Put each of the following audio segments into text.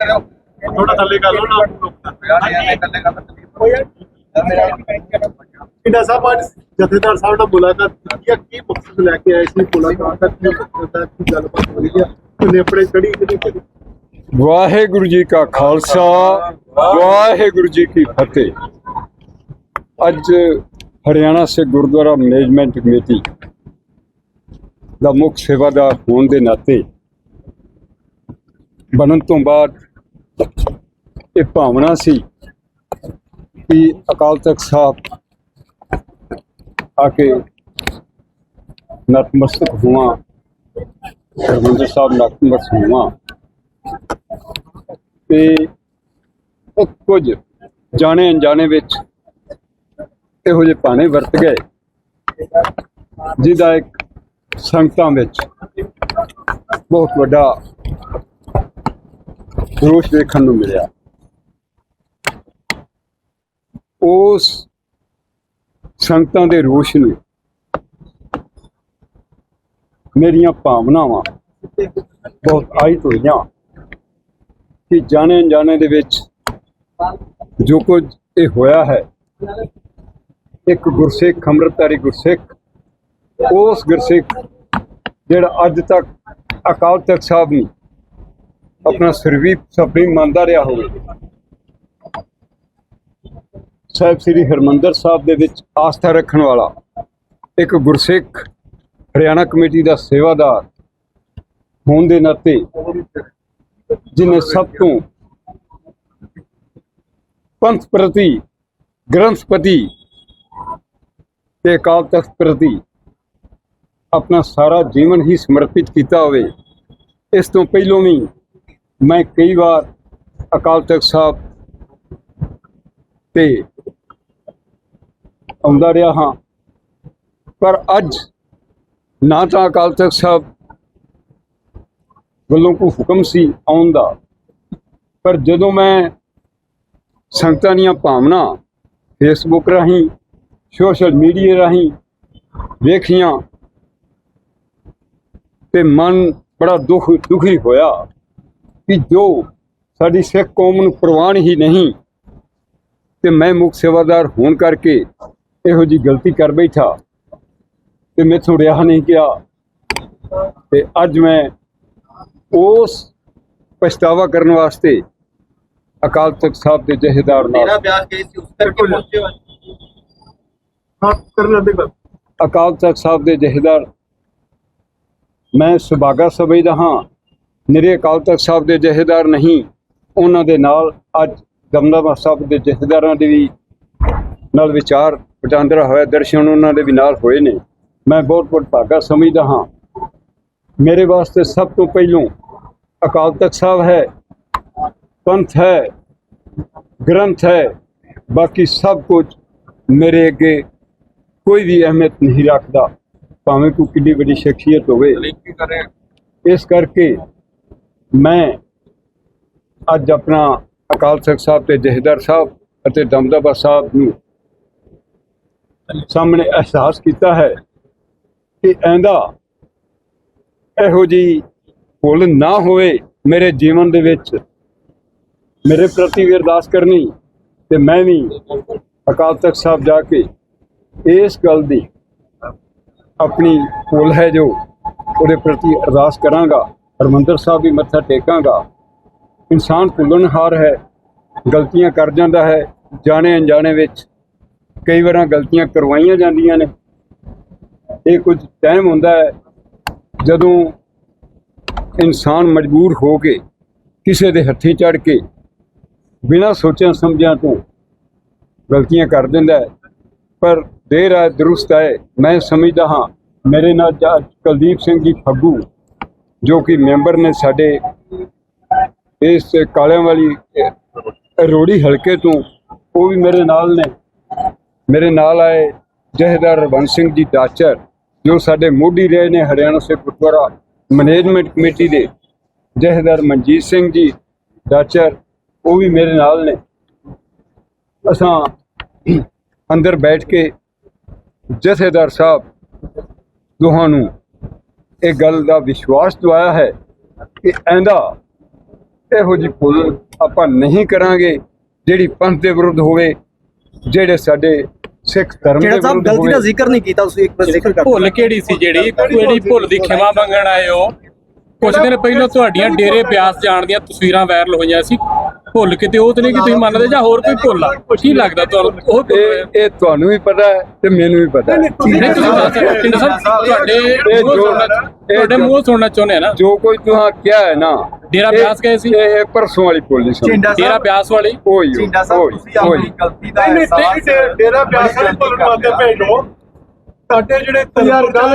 ਥੋੜਾ ਥੱਲੇ ਕਰ ਲਓ ਨਾ। ਕਿੰਨਾ ਸਾਹਿਬ ਅੱਜ ਜਥੇਦਾਰ ਸਾਹਿਬ ਨਾਲ ਮੁਲਾਕਾਤ ਕੀਤੀ ਹੈ ਕੀ ਮਕਸਦ ਲੈ ਕੇ ਆਏ ਸੀ? ਮੁਲਾਕਾਤ ਦਾ ਕੀ ਮਕਸਦ ਹੈ? ਕੀ ਗੱਲਬਾਤ ਹੋਈ ਹੈ ਉਹਨੇ ਆਪਣੇ ਕੜੀ ਕੜੀ ਵਾਹਿਗੁਰੂ ਜੀ ਕਾ ਖਾਲਸਾ ਵਾਹਿਗੁਰੂ ਜੀ ਕੀ ਫਤਿਹ। ਅੱਜ ਹਰਿਆਣਾ ਸੇ ਗੁਰਦੁਆਰਾ ਮੈਨੇਜਮੈਂਟ ਕਮੇਟੀ ਦਾ ਮੁੱਖ ਸੇਵਾਦਾਰ ਹੋਣ ਦੇ ਨਾਤੇ ਬਣਨ ਤੋਂ ਬਾਅਦ ਇਹ ਭਾਵਨਾ ਸੀ ਕਿ ਅਕਾਲ ਤਖਤ ਸਾਹਿਬ ਆ ਕੇ ਨਤਮਸਤਕ ਹੋਵਾਂ, ਹਰਿਮੰਦਰ ਸਾਹਿਬ ਨਤਮਸਤਕ ਹੋਵਾਂ। ਤੇ ਕੁਝ ਜਾਣੇ ਅਣਜਾਣੇ ਵਿੱਚ ਇਹੋ ਜਿਹੇ ਪਾਣੇ ਵਰਤ ਗਏ, ਜਿਹਦਾ ਇੱਕ ਸੰਗਤਾਂ ਵਿੱਚ ਬਹੁਤ ਵੱਡਾ ਰੋਸ਼ ਦੇਖਣ ਨੂੰ ਮਿਲਿਆ। ਉਸ ਸੰਗਤਾਂ ਦੇ ਰੋਸ਼ ਨੂੰ ਮੇਰੀਆਂ ਭਾਵਨਾਵਾਂ ਬਹੁਤ ਆਇਤ ਹੋਈਆਂ ਕਿ ਜਾਣੇ ਅਣਜਾਣੇ ਦੇ ਵਿੱਚ ਜੋ ਕੁਝ ਇਹ ਹੋਇਆ ਹੈ, ਇੱਕ ਗੁਰਸਿੱਖ, ਅੰਮ੍ਰਿਤਧਾਰੀ ਗੁਰਸਿੱਖ, ਉਸ ਗੁਰਸਿੱਖ ਜਿਹੜਾ ਅੱਜ ਤੱਕ ਅਕਾਲ ਤਖਤ ਸਾਹਿਬ ਨੂੰ ਆਪਣਾ ਸਰਵੀ ਸੁਪਰੀਮ ਮੰਨਦਾ ਰਿਹਾ ਹੋਵੇ। ਸਾਹਿਬ ਸ੍ਰੀ ਹਰਮੰਦਰ ਸਾਹਿਬ ਦੇ ਵਿੱਚ ਆਸਥਾ ਰੱਖਣ ਵਾਲਾ ਇੱਕ ਗੁਰਸਿੱਖ ਹਰਿਆਣਾ ਕਮੇਟੀ ਦਾ ਸੇਵਾਦਾਰ ਹੋਣ ਦੇ ਨਾਤੇ ਜਿਨੇ ਸਭ ਤੋਂ ਪੰਥ ਪ੍ਰਤੀ ਗ੍ਰੰਥਪਤੀ ਤੇ ਅਕਾਲ ਤਖਤ ਪ੍ਰਤੀ ਆਪਣਾ ਸਾਰਾ ਜੀਵਨ ਹੀ ਸਮਰਪਿਤ ਕੀਤਾ ਹੋਵੇ, ਇਸ ਤੋਂ ਪਹਿਲੋਂ ਵੀ ਮੈਂ ਕਈ ਵਾਰ ਅਕਾਲ ਤਖਤ ਸਾਹਿਬ ਤੇ ਆਉਂਦਾ ਰਿਹਾ ਹਾਂ। ਪਰ ਅੱਜ ਨਾ ਤਾਂ ਅਕਾਲ ਤਖਤ ਸਾਹਿਬ ਵੱਲੋਂ ਕੋਈ ਹੁਕਮ ਸੀ ਆਉਣ ਦਾ, ਪਰ ਜਦੋਂ ਮੈਂ ਸੰਗਤਾਂ ਦੀਆਂ ਭਾਵਨਾ ਫੇਸਬੁੱਕ ਰਾਹੀਂ ਸੋਸ਼ਲ ਮੀਡੀਆ ਰਾਹੀਂ ਵੇਖੀਆਂ ਤੇ ਮਨ ਬੜਾ ਦੁੱਖ, ਦੁਖੀ ਹੋਇਆ ਕਿ ਜੋ ਸਾਡੀ ਸਿੱਖ ਕੌਮ ਨੂੰ ਪ੍ਰਵਾਨ ਹੀ ਨਹੀਂ, ਤੇ ਮੈਂ ਮੁੱਖ ਸੇਵਾਦਾਰ ਹੋਣ ਕਰਕੇ ਇਹੋ ਜੀ ਗਲਤੀ ਕਰ ਬੈਠਾ ਤੇ ਮੈਥੋਂ ਰਿਹਾ ਨਹੀਂ ਗਿਆ। ਤੇ ਅੱਜ ਮੈਂ ਉਸ ਪਛਤਾਵਾ ਕਰਨ ਵਾਸਤੇ ਅਕਾਲ ਤਖਤ ਸਾਹਿਬ ਦੇ ਜਹੇਦਾਰ ਮੇਰਾ ਨਾਲ ਬਿਆਸ ਗਈ ਸੀ ਉਸ ਕਰਕੇ ਪਹੁੰਚੇ ਹੋ ਕਰਨ ਦੇ ਗੱਲ। ਅਕਾਲ ਤਖਤ ਸਾਹਿਬ ਦੇ ਜਹੇਦਾਰ ਮੈਂ ਸੁਭਾਗਾ ਸਮਝਦਾ ਹਾਂ। ਨਿਰੇ ਅਕਾਲ ਤਖਤ ਸਾਹਿਬ ਦੇ ਜਹੇਦਾਰ ਨਹੀਂ ਉਹਨਾਂ ਦੇ ਨਾਲ ਅੱਜ ਦਮਦਮਾ ਸਾਹਿਬ ਦੇ ਜਹੇਦਾਰਾਂ ਦੇ ਵੀ ਨਾਲ ਵਿਚਾਰ ਵਟਾਂਦਰਾ ਹੋਇਆ ਦਰਸ਼ਨ ਉਹਨਾਂ ਦੇ ਵੀ ਨਾਲ ਹੋਏ ਨੇ। ਮੈਂ ਬਹੁਤ ਬਹੁਤ ਭਾਗਾ ਸਮਝਦਾ ਹਾਂ। ਮੇਰੇ ਵਾਸਤੇ ਸਭ ਤੋਂ ਪਹਿਲੋਂ ਅਕਾਲ ਤਖਤ ਸਾਹਿਬ ਹੈ ਪੰਥ ਹੈ ਗ੍ਰੰਥ ਹੈ ਬਾਕੀ ਸਭ ਕੁਝ ਮੇਰੇ ਅੱਗੇ ਕੋਈ ਵੀ ਅਹਿਮੀਅਤ ਨਹੀਂ ਰੱਖਦਾ ਭਾਵੇਂ ਕੋਈ ਕਿੰਨੀ ਵੱਡੀ ਸ਼ਖਸੀਅਤ ਹੋਵੇ। ਇਸ ਕਰਕੇ ਮੈਂ ਅੱਜ ਆਪਣਾ ਅਕਾਲ ਤਖਤ ਸਾਹਿਬ ਤੇ ਜਹੇਦਾਰ ਸਾਹਿਬ ਅਤੇ ਦਮਦਮਾ ਸਾਹਿਬ ਨੂੰ ਸਾਹਮਣੇ ਅਹਿਸਾਸ ਕੀਤਾ ਹੈ ਕਿ ਐਂਦਾ ਇਹੋ ਜੀ ਭੁੱਲ ਨਾ ਹੋਵੇ ਮੇਰੇ ਜੀਵਨ ਦੇ ਵਿੱਚ। ਮੇਰੇ ਪ੍ਰਤੀ ਵੀ ਅਰਦਾਸ ਕਰਨੀ ਤੇ ਮੈਂ ਵੀ ਅਕਾਲ ਤਖਤ ਸਾਹਿਬ ਜਾ ਕੇ ਇਸ ਗੱਲ ਦੀ ਆਪਣੀ ਭੁੱਲ ਹੈ ਜੋ ਉਹਦੇ ਪ੍ਰਤੀ ਅਰਦਾਸ ਕਰਾਂਗਾ, ਹਰਮੰਦਰ ਸਾਹਿਬ ਵੀ ਮੱਥਾ ਟੇਕਾਂਗਾ। ਇਨਸਾਨ ਭੁੱਲਣਹਾਰ ਹੈ, ਗਲਤੀਆਂ ਕਰ ਜਾਂਦਾ ਹੈ, ਜਾਣੇ ਅਣਜਾਣੇ ਵਿੱਚ ਕਈ ਵਾਰਾਂ ਗਲਤੀਆਂ ਕਰਵਾਈਆਂ ਜਾਂਦੀਆਂ ਨੇ। ਇਹ ਕੁਝ ਟਾਈਮ ਹੁੰਦਾ ਹੈ ਜਦੋਂ ਇਨਸਾਨ ਮਜਬੂਰ ਹੋ ਕੇ ਕਿਸੇ ਦੇ ਹੱਥੀ ਚੜ ਕੇ ਬਿਨਾਂ ਸੋਚਿਆ ਸਮਝਿਆ ਤੋਂ ਗਲਤੀਆਂ ਕਰ ਦਿੰਦਾ ਹੈ। ਪਰ ਦੇਰ ਹੈ, ਦਰੁਸਤ ਹੈ, ਮੈਂ ਸਮਝਦਾ ਹਾਂ, ਮੇਰੇ ਨਾਲ ਜਾ- ਕੁਲਦੀਪ ਸਿੰਘ ਜੀ ਫੱਗੂ, ਜੋ ਕਿ ਮੈਂਬਰ ਨੇ ਸਾਡੇ ਇਸ ਕਾਲਿਆਂ ਵਾਲੀ ਰੋੜੀ ਹਲਕੇ ਤੋਂ, ਉਹ ਵੀ ਮੇਰੇ ਨਾਲ ਨੇ। ਮੇਰੇ ਨਾਲ ਆਏ ਜਹੇਦਾਰ ਰਵੰਤ ਸਿੰਘ ਜੀ ਡਾਚਰ ਜੋ ਸਾਡੇ ਮੋਢੀ ਰਹੇ ਨੇ ਹਰਿਆਣਾ ਸੇ ਗੁਰਦੁਆਰਾ ਮੈਨੇਜਮੈਂਟ ਕਮੇਟੀ ਦੇ। ਜਹੇਦਾਰ ਮਨਜੀਤ ਸਿੰਘ ਜੀ ਡਾਚਰ ਉਹ ਵੀ ਮੇਰੇ ਨਾਲ ਨੇ। ਅਸਾਂ ਅੰਦਰ ਬੈਠ ਕੇ ਜਥੇਦਾਰ ਸਾਹਿਬ ਦੋਹਾਂ ਨੂੰ ਇਹ ਗੱਲ ਦਾ ਵਿਸ਼ਵਾਸ ਦਵਾਇਆ ਹੈ ਕਿ ਐਂਦਾ ਇਹੋ ਜਿਹੀ ਭੁੱਲ ਆਪਾਂ ਨਹੀਂ ਕਰਾਂਗੇ ਜਿਹੜੀ ਪੰਥ ਦੇ ਵਿਰੁੱਧ ਹੋਵੇ, ਜਿਹੜੇ ਸਾਡੇ ਸਿੱਖ ਧਰਮ ਦੇ ਜਿਹੜਾ ਸਾਹਿਬ ਗਲਤੀ ਦਾ ਜ਼ਿਕਰ ਨਹੀਂ ਕੀਤਾ ਤੁਸੀਂ ਇੱਕ ਵਾਰ ਜ਼ਿਕਰ ਕਰ ਭੁੱਲ ਕਿਹੜੀ ਸੀ ਜਿਹੜੀ? ਕਿਹੜੀ ਭੁੱਲ ਦੀ ਖਿਮਾ ਮੰਗਣ ਆਏ ਹੋ? ਕੁਝ ਦਿਨ ਪਹਿਲਾਂ ਤੁਹਾਡੀਆਂ ਡੇਰੇ ਬਿਆਸ ਜਾਣ ਦੀਆਂ ਤਸਵੀਰਾਂ ਵਾਇਰਲ ਹੋਈਆਂ ਸੀ। ਭੁੱਲ ਕਿਤੇ ਉਹ ਤੇ ਨਹੀਂ ਕਿ ਤੁਸੀਂ ਮੰਨਦੇ ਜਾਂ ਹੋਰ ਕੋਈ ਭੁੱਲ ਆ? ਕੀ ਲੱਗਦਾ ਤੁਹਾਨੂੰ? ਉਹ ਭੁੱਲ ਹੋਇਆ? ਇਹ ਇਹ ਤੁਹਾਨੂੰ ਵੀ ਪਤਾ ਹੈ ਤੇ ਮੈਨੂੰ ਵੀ ਪਤਾ ਹੈ। ਨਹੀਂ ਤੁਸੀਂ ਦੱਸ ਸਕਦੇ ਹੋ। ਸਾਹਿਬ, ਤੁਹਾਡੇ ਇਹ ਮੂੰਹੋਂ ਜੋ- ਸੁਣਨਾ ਇਹ ਤੁਹਾਡੇ ਜੋ- ਮੂੰਹ ਸੁਣਨਾ ਚਾਹੁੰਦੇ ਆ ਨਾ। ਜੋ ਕੋਈ ਤੁਹਾਂ ਕਿਹਾ ਹੈ ਨਾ ਡੇਰਾ ਇਹ- ਬਿਆਸ ਗਏ ਸੀ? ਇਹ ਇਹ ਪਰਸੋਂ ਵਾਲੀ ਭੁੱਲ ਸੀ ਡੇਰਾ ਬਿਆਸ ਵਾਲੀ? ਸਾਹਿਬ ਤੁਸੀਂ ਆਪਣੀ ਗਲਤੀ ਦਾ ਨਹੀਂ ਨਹੀਂ ਡੇਰਾ- ਡੇਰਾ ਬਿਆਸ ਵਾਲੇ ਭੁੱਲਣ ਵਾਸਤੇ ਭੇਜੋ ਸਾਡੇ ਜਿਹੜੇ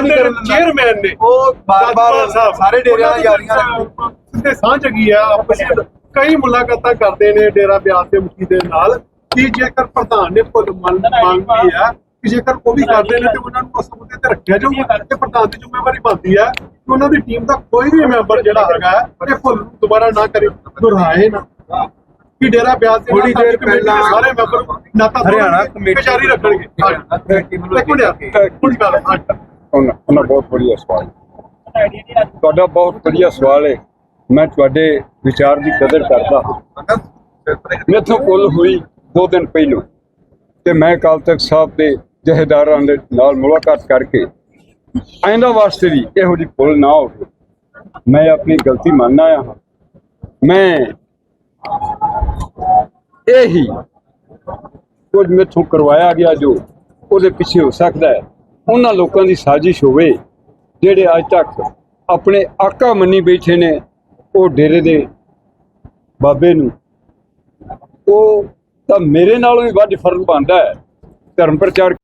ਨਹੀਂ ਕਰਨ। ਚੇਅਰਮੈਨ ਨੇ। ਉਹ ਬਾਰ-ਬਾਰ ਸਾਹਿਬ, ਸਾਰੇ ਡੇਰਿਆਂ ਦੀਆਂ ਦੀ ਯਾਰੀਆਂ ਸਿੱਧੇ ਸਾਂਝ ਹੈਗੀ ਆ ਆਪਸ ਵਿੱਚ। ਕਈ ਮੁਲਾਕਾਤਾਂ ਕਰਦੇ ਨੇ ਡੇਰਾ ਬਿਆਸ ਦੇ ਮੁਖੀ ਦੇ ਨਾਲ ਕਿ ਜੇਕਰ ਪ੍ਰਧਾਨ ਨੇ ਭੁੱਲ ਮੰਨ ਮੰਗੀ ਹੈ ਕਿ ਜੇਕਰ ਉਹ ਵੀ ਕਰਦੇ ਨੇ ਤੇ ਉਹਨਾਂ ਨੂੰ ਉਸ ਮੁੱਦੇ ਤੇ ਰੱਖਿਆ ਜਾਊਗਾ ਤੇ ਪ੍ਰਧਾਨ ਦੀ ਜ਼ਿੰਮੇਵਾਰੀ ਬਣਦੀ ਹੈ ਕਿ ਉਹਨਾਂ ਦੀ ਟੀਮ ਦਾ ਕੋਈ ਵੀ ਮੈਂਬਰ ਜਿਹੜਾ ਹੈਗਾ ਹੈ, ਇਹ ਭੁੱਲ ਨੂੰ ਦੁਬਾਰਾ ਨਾ ਕਰੇ ਦੁਹਰਾਏ ਨਾ। ਕਿ ਡੇਰਾ ਬਿਆਸ ਦੇ ਥੋੜ੍ਹੀ ਦੇਰ ਪਹਿਲਾਂ ਸਾਰੇ ਮੈਂਬਰ ਨਾਤਾ ਹਰਿਆਣਾ ਕਮੇਟੀ ਜਾਰੀ ਰੱਖਣਗੇ। ਹਰਿਆਣਾ ਕਮੇਟੀ ਵੱਲੋਂ ਇੱਕ ਮਿੰਟ ਹੁਣ ਗੱਲ ਉਹਨਾਂ ਉਹਨਾਂ ਬਹੁਤ ਵਧੀਆ ਸਵਾਲ। ਤੁਹਾਡਾ ਬਹੁਤ ਵਧੀਆ ਸਵਾਲ ਹੈ ਮੈਂ ਤੁਹਾਡੇ ਵਿਚਾਰ ਦੀ ਕਦਰ ਕਰਦਾ ਹਾਂ। ਮੇਥੋਂ ਭੁੱਲ ਹੋਈ ਦੋ ਦਿਨ ਪਹਿਲੋਂ ਤੇ ਮੈਂ ਅਕਾਲ ਤਖਤ ਸਾਹਿਬ ਦੇ ਜਹੇਦਾਰਾਂ ਦੇ ਨਾਲ ਮੁਲਾਕਾਤ ਕਰਕੇ ਆਇੰਦਾ ਵਾਸਤੇ ਵੀ ਇਹੋ ਜਿਹੀ ਭੁੱਲ ਨਾ ਹੋਵੇ। ਮੈਂ ਆਪਣੀ ਗਲਤੀ ਮੰਨ ਆਇਆ ਹਾਂ। ਮੈਂ ਇਹੀ ਕੁਝ ਮੇਥੋਂ ਕਰਵਾਇਆ ਗਿਆ ਜੋ ਉਹਦੇ ਪਿੱਛੇ ਹੋ ਸਕਦਾ ਹੈ। ਉਹਨਾਂ ਲੋਕਾਂ ਦੀ ਸਾਜ਼ਿਸ਼ ਹੋਵੇ ਜਿਹੜੇ ਅੱਜ ਤੱਕ ਆਪਣੇ ਆਕਾ ਮੰਨੀ ਬੈਠੇ ਨੇ ਉਹ ਡੇਰੇ ਦੇ ਬਾਬੇ ਨੂੰ, ਉਹ ਤਾਂ ਮੇਰੇ ਨਾਲੋਂ ਵੀ ਵੱਧ ਫ਼ਰਕ ਬਣਦਾ ਹੈ ਧਰਮ ਪ੍ਰਚਾਰ